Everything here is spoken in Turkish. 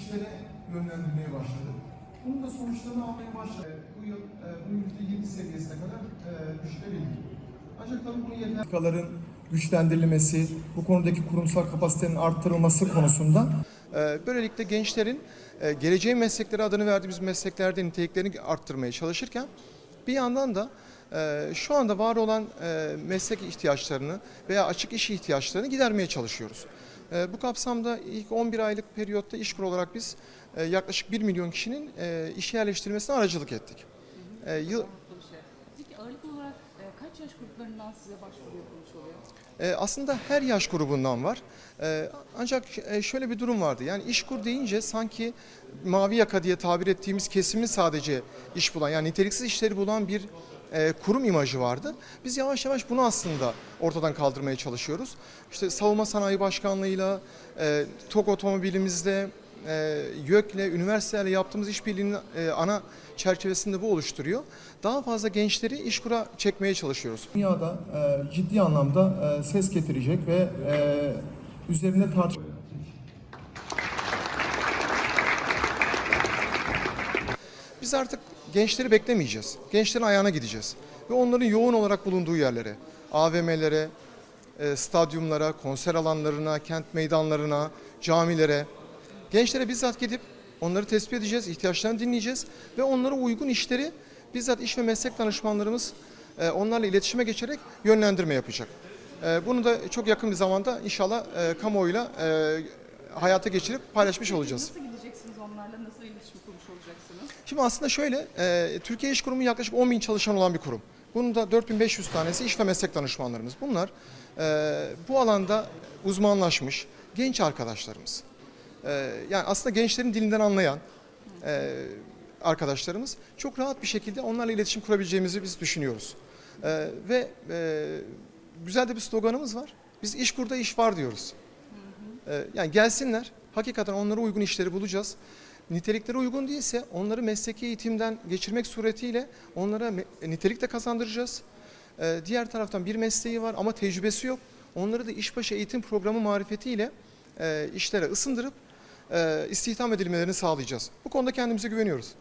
işlere yönlendirmeye başladık. Bunun da sonuçlarını almaya başladık. Bu yıl e, bu %20 seviyesine kadar e, düşürebildik. Ancak tabii bunu yeter. Güçlendirilmesi, bu konudaki kurumsal kapasitenin arttırılması konusunda Böylelikle gençlerin e, geleceğin meslekleri adını verdiğimiz mesleklerde niteliklerini arttırmaya çalışırken bir yandan da e, şu anda var olan e, meslek ihtiyaçlarını veya açık iş ihtiyaçlarını gidermeye çalışıyoruz. E, Bu kapsamda ilk 11 aylık periyotta İşkur olarak biz e, yaklaşık 1 milyon kişinin e, işe yerleştirilmesine aracılık ettik. E, Yıl, Farklı bir şey. Peki ağırlıklı olarak e, kaç yaş gruplarından size başvuru yapılmış oluyor? E, aslında her yaş grubundan var. E, ancak e, şöyle bir durum vardı. Yani işkur deyince sanki mavi yaka diye tabir ettiğimiz kesimin sadece iş bulan yani niteliksiz işleri bulan bir e, kurum imajı vardı. Biz yavaş yavaş bunu aslında ortadan kaldırmaya çalışıyoruz. İşte Savunma Sanayi Başkanlığı'yla, e, TOG otomobilimizle, e, YÖK'le, üniversitelerle yaptığımız işbirliğinin e, ana çerçevesinde bu oluşturuyor. Daha fazla gençleri işkura çekmeye çalışıyoruz. dünyada e, ciddi anlamda e, ses getirecek ve e, üzerinde tartışma Biz artık gençleri beklemeyeceğiz. Gençlerin ayağına gideceğiz. Ve onların yoğun olarak bulunduğu yerlere, AVM'lere, e, stadyumlara, konser alanlarına, kent meydanlarına, camilere, gençlere bizzat gidip onları tespit edeceğiz, ihtiyaçlarını dinleyeceğiz ve onlara uygun işleri bizzat iş ve meslek danışmanlarımız e, onlarla iletişime geçerek yönlendirme yapacak. E, Bunu da çok yakın bir zamanda inşallah kamuoyuyla hayata geçirip paylaşmış olacağız. Onlarla? Nasıl iletişim kurmuş olacaksınız? Şimdi aslında şöyle, e, Türkiye İş Kurumu yaklaşık 10 bin çalışan olan bir kurum. Bunun da 4500 tanesi iş ve meslek danışmanlarımız. Bunlar e, bu alanda uzmanlaşmış genç arkadaşlarımız. E, yani aslında gençlerin dilinden anlayan e, arkadaşlarımız çok rahat bir şekilde onlarla iletişim kurabileceğimizi biz düşünüyoruz. E, ve e, güzel de bir sloganımız var. Biz iş kurda iş var diyoruz. Ee, Yani gelsinler, hakikaten onlara uygun işleri bulacağız. Nitelikleri uygun değilse onları mesleki eğitimden geçirmek suretiyle onlara me- nitelik de kazandıracağız. Ee, Diğer taraftan bir mesleği var ama tecrübesi yok. Onları da işbaşı eğitim programı marifetiyle e, işlere ısındırıp e, istihdam edilmelerini sağlayacağız. Bu konuda kendimize güveniyoruz.